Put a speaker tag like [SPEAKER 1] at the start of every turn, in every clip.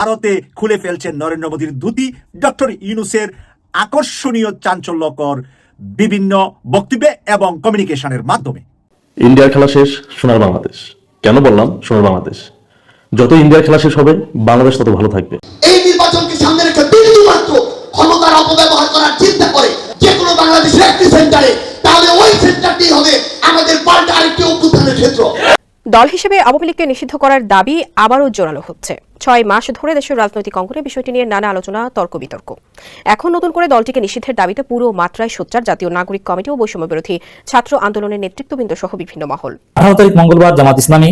[SPEAKER 1] ভারতে খুলে ফেলছেন নরেন্দ্র মোদীর ধুতি। ডক্টর ইউনুসের আকর্ষণীয় চাঞ্চল্যকর বিভিন্ন বক্তব্যে এবং কমিউনিকেশনের মাধ্যমে।
[SPEAKER 2] ইন্ডিয়ার খেলা শেষ সোনার বাংলাদেশ। কেন বললাম সোনার বাংলাদেশ? যত ইন্ডিয়ার খেলা শেষ হবে বাংলাদেশ তত ভালো থাকবে।
[SPEAKER 3] এই নির্বাচনকে সামনে রেখে বিন্দু মাত্র ক্ষমতার অপব্যবহার করার চিন্তা করে যে কোনো বাংলাদেশের একটি সেন্টারে
[SPEAKER 4] দল হিসেবে আওয়ামী লীগকে নিষিদ্ধ করার দাবি আবারও জোরালো হচ্ছে। ছয় মাস ধরে দেশের রাজনৈতিক অঙ্গনে বিষয়টি নিয়ে নানা আলোচনা তর্ক বিতর্ক এখন নতুন করে দলটিকে নিষিদ্ধের দাবিতে পুরো মাত্রায় সোচ্চার জাতীয় নাগরিক কমিটি ও বৈষম্য বিরোধী ছাত্র আন্দোলনের নেতৃত্ববৃন্দ সহ বিভিন্ন মহল।
[SPEAKER 5] আঠারো তারিখ মঙ্গলবার জামাত ইসলামী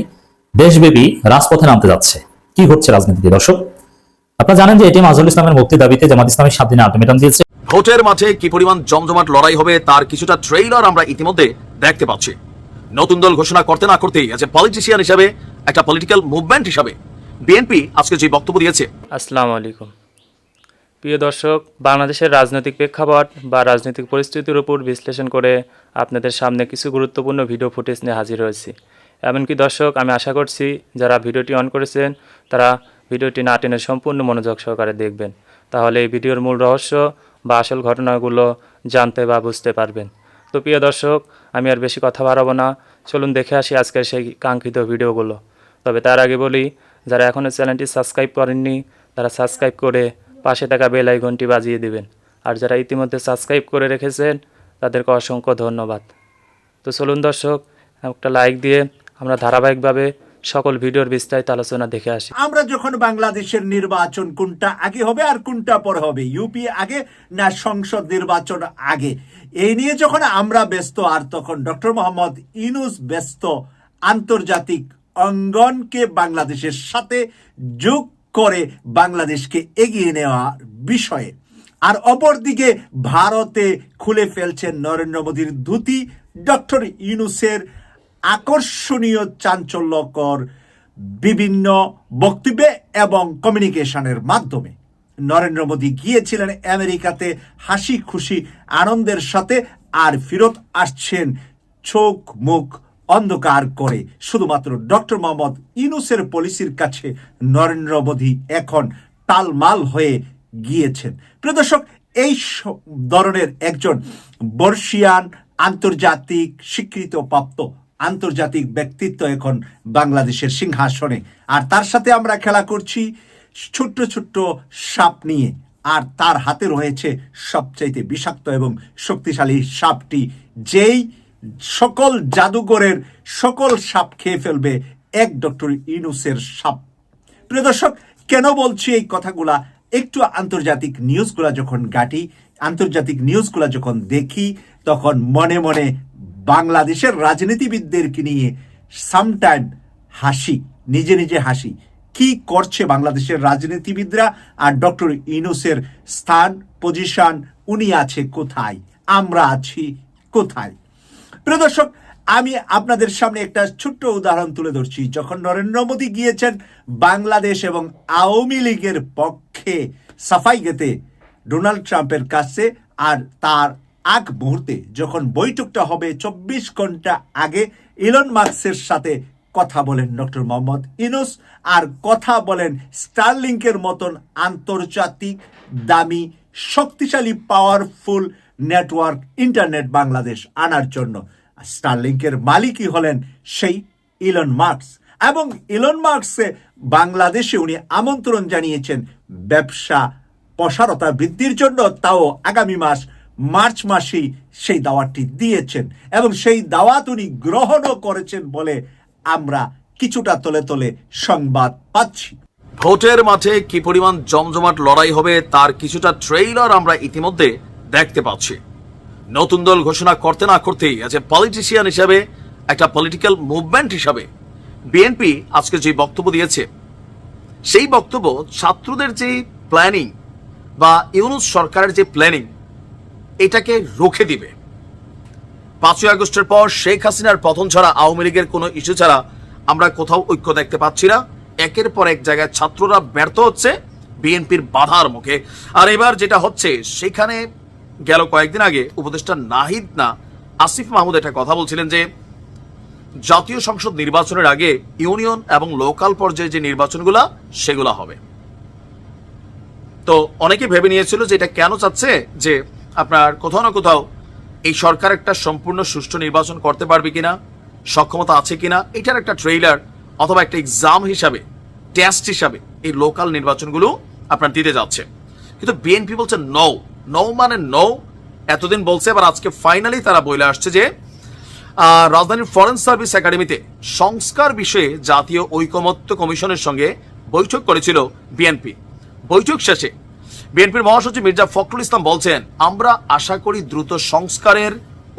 [SPEAKER 5] দেশব্যাপী রাজপথে নামতে যাচ্ছে। কি হচ্ছে রাজনীতিতে দর্শক? আপনারা জানেন যে এটি মাজুল ইসলামের মুক্তির দাবিতে জামাত ইসলামী সাত দিনে আলটিমেটাম দিয়েছে।
[SPEAKER 6] ভোটের মাঠে কি পরিমাণ জমজমাট লড়াই হবে তার কিছুটা ট্রেইলার আমরা ইতিমধ্যে দেখতে পাচ্ছি। নতুন দল ঘোষণা করতে না করতেই এজ এ পলিটিশিয়ান হিসাবে, একটা পলিটিক্যাল মুভমেন্ট হিসাবে বিএনপি আজকে যে বক্তব্য দিয়েছে।
[SPEAKER 7] আসসালামু আলাইকুম। প্রিয় দর্শক, বাংলাদেশের রাজনৈতিক প্রেক্ষাপট বা রাজনৈতিক পরিস্থিতির উপর বিশ্লেষণ করে আপনাদের সামনে কিছু গুরুত্বপূর্ণ ভিডিও ফুটেজ নিয়ে হাজির হয়েছি। এমনকি দর্শক, আমি আশা করছি যারা ভিডিওটি অন করেছেন, তারা ভিডিওটি না টেনে সম্পূর্ণ মনোযোগ সহকারে দেখবেন। তাহলে এই ভিডিওর মূল রহস্য বা আসল ঘটনাগুলো জানতে বা বুঝতে পারবেন। তো প্রিয় দর্শক, আমি আর বেশি কথা বাড়াবো না। চলুন দেখে আসি আজকের সেই কাঙ্ক্ষিত ভিডিওগুলো। তবে তার আগে বলি, যারা এখনও চ্যানেলটি সাবস্ক্রাইব করেননি, তারা সাবস্ক্রাইব করে পাশে থাকা বেলাই ঘন্টি বাজিয়ে দিবেন। আর যারা ইতিমধ্যে সাবস্ক্রাইব করে রেখেছেন, তাদেরকে অসংখ্য ধন্যবাদ। তো চলুন দর্শক, একটা লাইক দিয়ে আমরা ধারাবাহিকভাবে সকল ভিডিওর বিস্তারিত আলোচনা দেখে আসি।
[SPEAKER 1] আমরা যখন বাংলাদেশের নির্বাচন কোনটা আগে হবে আর কোনটা পরে হবে ইউপি আগে না সংসদ নির্বাচন আগে? এই নিয়ে যখন আমরা ব্যস্ত, আর তখন ডক্টর মোহাম্মদ ইনুস ব্যস্ত, আন্তর্জাতিক অঙ্গনকে বাংলাদেশের সাথে যোগ করে বাংলাদেশকে এগিয়ে নেওয়ার বিষয়ে। আর অপরদিকে ভারতে খুলে ফেলছেন নরেন্দ্র মোদীর ধুতি, ডক্টর ইউনুসের আকর্ষণীয় চাঞ্চল্যকর বিভিন্ন বক্তব্যে এবং কমিউনিকেশনের মাধ্যমে। নরেন্দ্র মোদী গিয়েছিলেন আমেরিকাতে হাসি খুশি আনন্দের সাথে আর ফিরত আসছেন চোখ মুখ অন্ধকার করে। শুধুমাত্র ডক্টর মোহাম্মদ ইনুসের পলিসির কাছে নরেন্দ্র মোদী এখন টালমাল হয়ে গিয়েছেন। প্রিয় দর্শক, এই ধরনের একজন বর্ষিয়ান আন্তর্জাতিক স্বীকৃতপ্রাপ্ত আন্তর্জাতিক ব্যক্তিত্ব এখন বাংলাদেশের সিংহাসনে। আর তার সাথে আমরা খেলা করছি ছোট্ট ছোট্ট সাপ নিয়ে। আর তার হাতে রয়েছে সবচাইতে বিষাক্ত এবং শক্তিশালী সাপটি, যেই সকল জাদুঘরের সকল সাপ খেয়ে ফেলবে এক ডক্টর ইনুসের সাপ। প্রিয় দর্শক, কেন বলছি এই কথাগুলা? একটু আন্তর্জাতিক নিউজগুলা যখন গাটি আন্তর্জাতিক নিউজগুলা যখন দেখি, তখন মনে মনে বাংলাদেশের রাজনীতিবিদদেরকে নিয়ে সামটাইম হাসি, নিজে নিজে হাসি। কি করছে বাংলাদেশের রাজনীতিবিদরা আর ডক্টর ইনুসের স্থান পজিশন উনি আছে কোথায়? আমরা আছি কোথায়? প্রিয় দর্শক, আমি আপনাদের সামনে একটা ছোট্ট উদাহরণ তুলে ধরছি। যখন নরেন্দ্র মোদী গিয়েছেন বাংলাদেশ এবং আওয়ামী লীগের পক্ষে সাফাই গেতে ডোনাল্ড ট্রাম্পের কাছে আর তার আগ মুহূর্তে যখন বৈঠকটা হবে, চব্বিশ ঘণ্টা আগে ইলন মার্কসের সাথে কথা বলেন ডক্টর মোহাম্মদ ইনুস আর কথা বলেন স্টারলিংকের মতন আন্তর্জাতিক দামি, শক্তিশালী পাওয়ারফুল নেটওয়ার্ক ইন্টারনেট বাংলাদেশ আনার জন্য। স্টারলিংকের মালিকই হলেন সেই ইলন মার্কস এবং ইলন মার্কসে বাংলাদেশে উনি আমন্ত্রণ জানিয়েছেন ব্যবসা, প্রসারতা বৃদ্ধির জন্য, তাও আগামী মাস মার্চ মাসেই সেই দাওয়াতটি দিয়েছেন এবং সেই দাওয়াত উনি গ্রহণও করেছেন বলে আমরা কিছুটা তলে তলে সংবাদ পাচ্ছি।
[SPEAKER 6] ভোটের মাঠে কি পরিমাণ জমজমাট লড়াই হবে তার কিছুটা ট্রেইলার আমরা ইতিমধ্যে দেখতে পাচ্ছি। নতুন দল ঘোষণা করতে না করতেই এজ এ পলিটিশিয়ান হিসাবে, একটা পলিটিক্যাল মুভমেন্ট হিসাবে বিএনপি আজকে যে বক্তব্য দিয়েছে, সেই বক্তব্য ছাত্রদের যে প্ল্যানিং বা ইউনুস সরকারের যে প্ল্যানিং এটাকে রুখে দিবে। পাঁচই আগস্টের পর শেখ হাসিনার পতন ছাড়া আওয়ামী লীগের কোনো ইস্যু ছাড়া আমরা কোথাও ঐক্য দেখতে পাচ্ছি না। একের পর এক জায়গায় ছাত্ররা ব্যর্থ হচ্ছে, বিএনপির বাধার মুখে। আর এবার যেটা হচ্ছে, সেখানে গেল কয়েকদিন আগে উপদেষ্টা নাহিদ না, আসিফ মাহমুদ একটা কথা বলছিলেন যে, জাতীয় সংসদ নির্বাচনের আগে ইউনিয়ন এবং লোকাল পর্যায়ে যে নির্বাচনগুলা, সেগুলা হবে। তো অনেকে ভেবে নিয়েছিল যে এটা কেন চাচ্ছে, যে আপনার কোথাও না কোথাও এই সরকার একটা সম্পূর্ণ সুষ্ঠু নির্বাচন করতে পারবে কিনা, সক্ষমতা আছে কিনা, এটার একটা ট্রেইলার অথবা একটা এক্সাম হিসাবে টেস্ট হিসাবে এই লোকাল নির্বাচনগুলো আপনার দিতে যাচ্ছে। কিন্তু বিএনপি বলছে নৌ নৌ মানে নৌ এতদিন বলছে, এবার আজকে ফাইনালি তারা বলে আসছে যে রাজধানীর ফরেন সার্ভিস একাডেমিতে সংস্কার বিষয়ে জাতীয় ঐকমত্য কমিশনের সঙ্গে বৈঠক করেছিল বিএনপি বৈঠক শেষে বিএনপির মহাসচিব মির্জা ফখরুল ইসলাম বলছেন, আমরা আশা করি দ্রুত সংস্কারের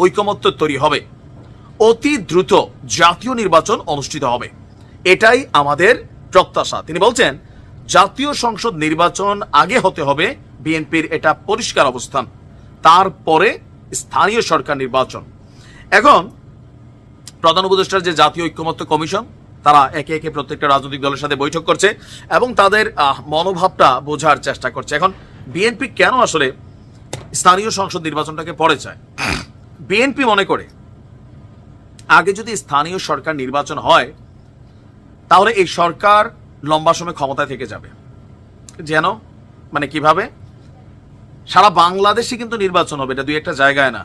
[SPEAKER 6] ঐকমত্য তৈরি হবে। অতি দ্রুত জাতীয় নির্বাচন অনুষ্ঠিত হবে। এটাই আমাদের প্রত্যাশা। তিনি বলছেন, জাতীয় সংসদ নির্বাচন আগে হতে হবে বিএনপির এটা পরিষ্কার অবস্থান। তারপরে স্থানীয় সরকার নির্বাচন। এখন প্রধান উপদেষ্টার যে জাতীয় ঐক্যমত্য কমিশন তারা একে একে প্রত্যেকটা রাজনৈতিক দলের সাথে বৈঠক করছে এবং তাদের মনোভাবটা বোঝার চেষ্টা করছে। এখন বিএনপি কেন আসলে স্থানীয় সংসদ নির্বাচনটাকে পরে চায়? বিএনপি মনে করে আগে যদি স্থানীয় সরকার নির্বাচন হয়, তাহলে এই সরকার লম্বা সময় ক্ষমতায় থেকে যাবে। যেন মানে কীভাবে? সারা বাংলাদেশে কিন্তু নির্বাচন হবে, এটা দুই একটা জায়গায় না।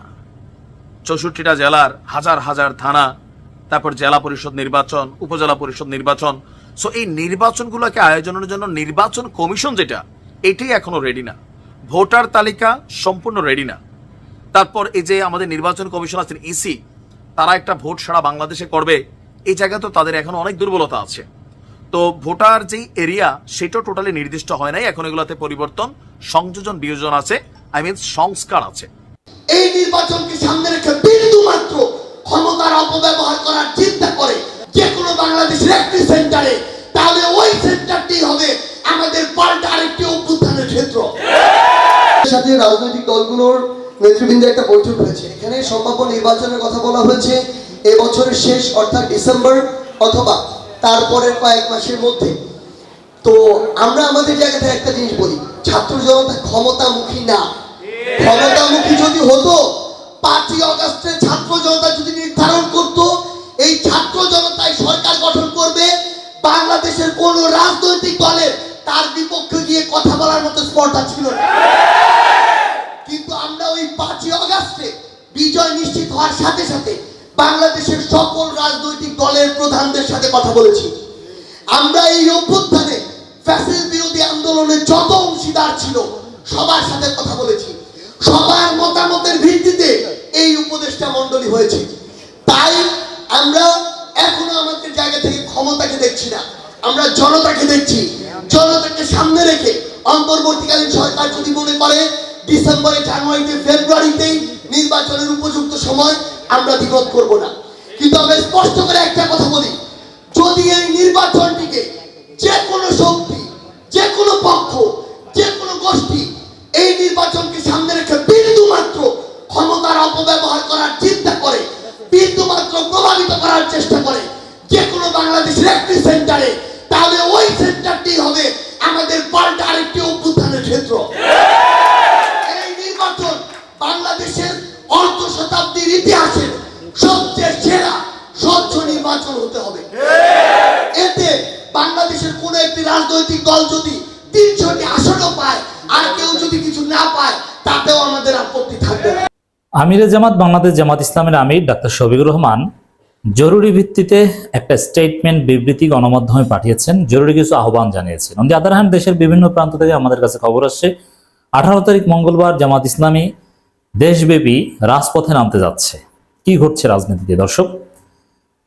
[SPEAKER 6] চৌষট্টিটা জেলার হাজার হাজার থানা তারপর জেলা পরিষদ নির্বাচন, উপজেলা পরিষদ নির্বাচন। সো এই নির্বাচনগুলোকে আয়োজনের জন্য নির্বাচন কমিশন যেটা, এটাই এখনও রেডি না। ভোটার তালিকা সম্পূর্ণ রেডি না। তারপর এই যে আমাদের নির্বাচন কমিশন আছেন ইসি তারা একটা ভোট সারা বাংলাদেশে করবে, এই জায়গা তো তাদের এখন অনেক দুর্বলতা আছে। তো ভোটার যেই এরিয়া, সেটাও টোটালি নির্দিষ্ট হয় নাই, এখন এগুলোতে পরিবর্তন, সংযোজন, বিয়োজন আছে আই মিন সংস্কার আছে।
[SPEAKER 3] এই নির্বাচনকে সামনে রেখে বিন্দু মাত্র ক্ষমতার অপব্যবহার করার চিন্তা করে যে কোনো বাংলাদেশের একটি সেন্টারে, তাহলে ওই সেন্টারটি হবে আমাদের পাল্টা আরেকটি অভ্যুত্থানের ক্ষেত্র।
[SPEAKER 8] সাথে রাজনৈতিক দলগুলোর নেতৃবৃন্দের একটা বৈঠক হয়েছে। এখানে সম্ভাব্য নির্বাচনের কথা বলা হয়েছে। এবছরের শেষ, অর্থাৎ ডিসেম্বর অথবা তারপরের কয়েক মাসের মধ্যে। তো আমরা আমাদের জায়গাতে একটা জিনিস বলি, ছাত্র জনতা ক্ষমতামুখী না। ক্ষমতামুখী যদি হতো পাঁচই অগস্টে ছাত্র জনতা যদি নির্ধারণ করত, এই ছাত্র জনতায় সরকার গঠন করবে, বাংলাদেশের কোন রাজনৈতিক দলের তার বিপক্ষে গিয়ে কথা বলার মতো স্পর্ধা ছিল না। কিন্তু আমরা ওই পাঁচই অগাস্টে বিজয় নিশ্চিত হওয়ার সাথে সাথে বাংলাদেশের সকল রাজনৈতিক দলের প্রধানদের সাথে কথা বলেছি। আমরা এই অভ্যুত্থানে ফ্যাসিল বিরোধী আন্দোলনের যত অংশীদার ছিল, সবার সাথে কথা বলেছি। সবার মতামতের ভিত্তিতে এই উপদেষ্টা মণ্ডলী হয়েছে। তাই আমরা এখনও আমাদের জায়গা থেকে ক্ষমতাকে দেখছি না। আমরা জনতাকে দেখছি। জনতাকে সামনে রেখে অন্তর্বর্তীকালীন সরকার যদি মনে করে, ডিসেম্বরে, জানুয়ারিতে ফেব্রুয়ারিতেই নির্বাচনের উপযুক্ত সময় আমরা বিরোধ করব না। কিন্তু আমরা স্পষ্ট করে একটা কথা বলি। যদি এই নির্বাচনটিকে যে কোনো শক্তি যে কোনো পক্ষ যে কোনো গোষ্ঠী এই নির্বাচনকে সামনে অপব্যবহার করার চিন্তা করে বিন্দু মাত্র প্রভাবিত করার চেষ্টা করে। যে কোনো বাংলাদেশের একটি সেন্টারে, তাহলে ওই সেন্টারটি হবে আমাদের পাল্টা আরেকটি অভ্যুত্থানের ক্ষেত্র। এই নির্বাচন বাংলাদেশের অর্ধ শতাব্দীর ইতিহাসের সবচেয়ে সেরা স্বচ্ছ নির্বাচন হতে হবে। এতে বাংলাদেশের কোন একটি রাজনৈতিক দল যদি তিনশোটি আসনও পায়, আর কেউ যদি কিছু না পায়, তাতেও আমাদের আপত্তি থাকবে না।
[SPEAKER 5] আমিরে জামাত, বাংলাদেশ জামাত ইসলামের আমির ডাক্তার শফিকুর রহমান জরুরি ভিত্তিতে একটা স্টেটমেন্ট বিবৃতি গণমাধ্যমে পাঠিয়েছেন। জরুরি কিছু আহ্বান জানিয়েছেন। অন দি আদার হ্যান্ড, দেশের বিভিন্ন প্রান্ত থেকে আমাদের কাছে খবর আসছে, আঠারো তারিখ মঙ্গলবার জামাত ইসলামী দেশব্যাপী রাজপথে নামতে যাচ্ছে। কি ঘটছে রাজনীতিতে? দর্শক,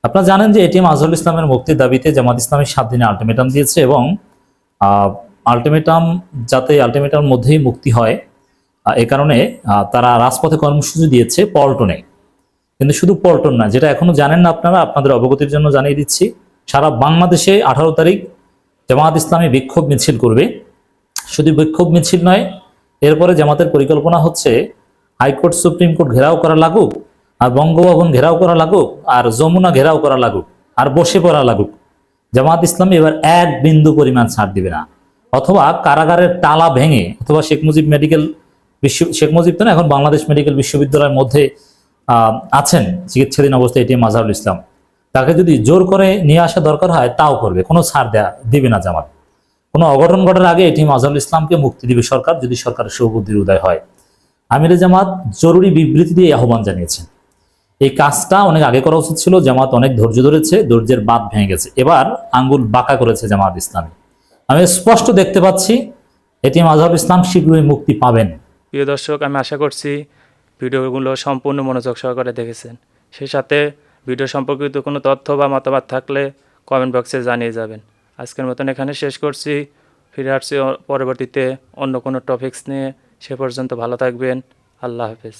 [SPEAKER 5] আপনারা জানেন যে এটিএম আজহুল ইসলামের মুক্তির দাবিতে জামাত ইসলামী সাত দিনে আলটিমেটাম দিয়েছে এবং আলটিমেটাম যাতে আলটিমেটাম মধ্যেই মুক্তি হয় এ কারণে তারা রাজপথে কর্মসূচি দিয়েছে পল্টনে। কিন্তু শুধু পল্টন না, যেটা এখনও জানেন না আপনারা, আপনাদের অবগতির জন্য জানিয়ে দিচ্ছি, সারা বাংলাদেশে আঠারো তারিখ জামাত ইসলামী বিক্ষোভ মিছিল করবে। শুধু বিক্ষোভ মিছিল নয়, এরপরে জামাতের পরিকল্পনা হচ্ছে হাইকোর্ট, সুপ্রিম কোর্ট ঘেরাও করা লাগুক, আর বঙ্গভবন ঘেরাও করা লাগুক, আর যমুনা ঘেরাও করা লাগুক, আর বসে পড়া লাগুক। জামাত ইসলামী এবার এক বিন্দু পরিমাণ ছাড় দিবে না। অথবা কারাগারের তালা ভেঙে, অথবা শেখ মুজিব মেডিকেল বিশ্ব, শেখ মুজিব তো না, এখন বাংলাদেশ মেডিকেল বিশ্ববিদ্যালয়ের মধ্যে আছেন, চিকিৎসাধীন অবস্থায় এটি আজহারুল ইসলাম। তাকে যদি জোর করে নিয়ে আসা দরকার হয়, তাও করবে। কোনো ছাড় দেয়া, দিবে না জামাত। কোনো অঘটন ঘটার আগে এটি মাজহারুল ইসলামকে মুক্তি দিবে সরকার, যদি সরকারের সৌবুদ্ধির উদয় হয়। আমিরে জামাত জরুরি বিবৃতি দিয়ে আহ্বান জানিয়েছেন। এই কাজটা অনেক আগে করা উচিত ছিল, জামাত অনেক ধৈর্য ধরেছে, ধৈর্যের বাদ ভেঙে গেছে। এবার আঙ্গুল বাঁকা করেছে জামাত ইসলামী। আমি স্পষ্ট দেখতে পাচ্ছি, এটি মাজহারুল ইসলাম শীঘ্রই মুক্তি পাবেন।
[SPEAKER 7] প্রিয় দর্শক, আমি আশা করছি ভিডিওগুলো সম্পূর্ণ মনোযোগ সহকারে দেখেছেন। সেই সাথে ভিডিও সম্পর্কিত কোনো তথ্য বা মতামত থাকলে কমেন্ট বক্সে জানিয়ে যাবেন। আজকের মতন এখানে শেষ করছি। ফিরে আসছি পরবর্তীতে অন্য কোনো টপিকস নিয়ে। সে পর্যন্ত ভালো থাকবেন। আল্লাহ হাফেজ।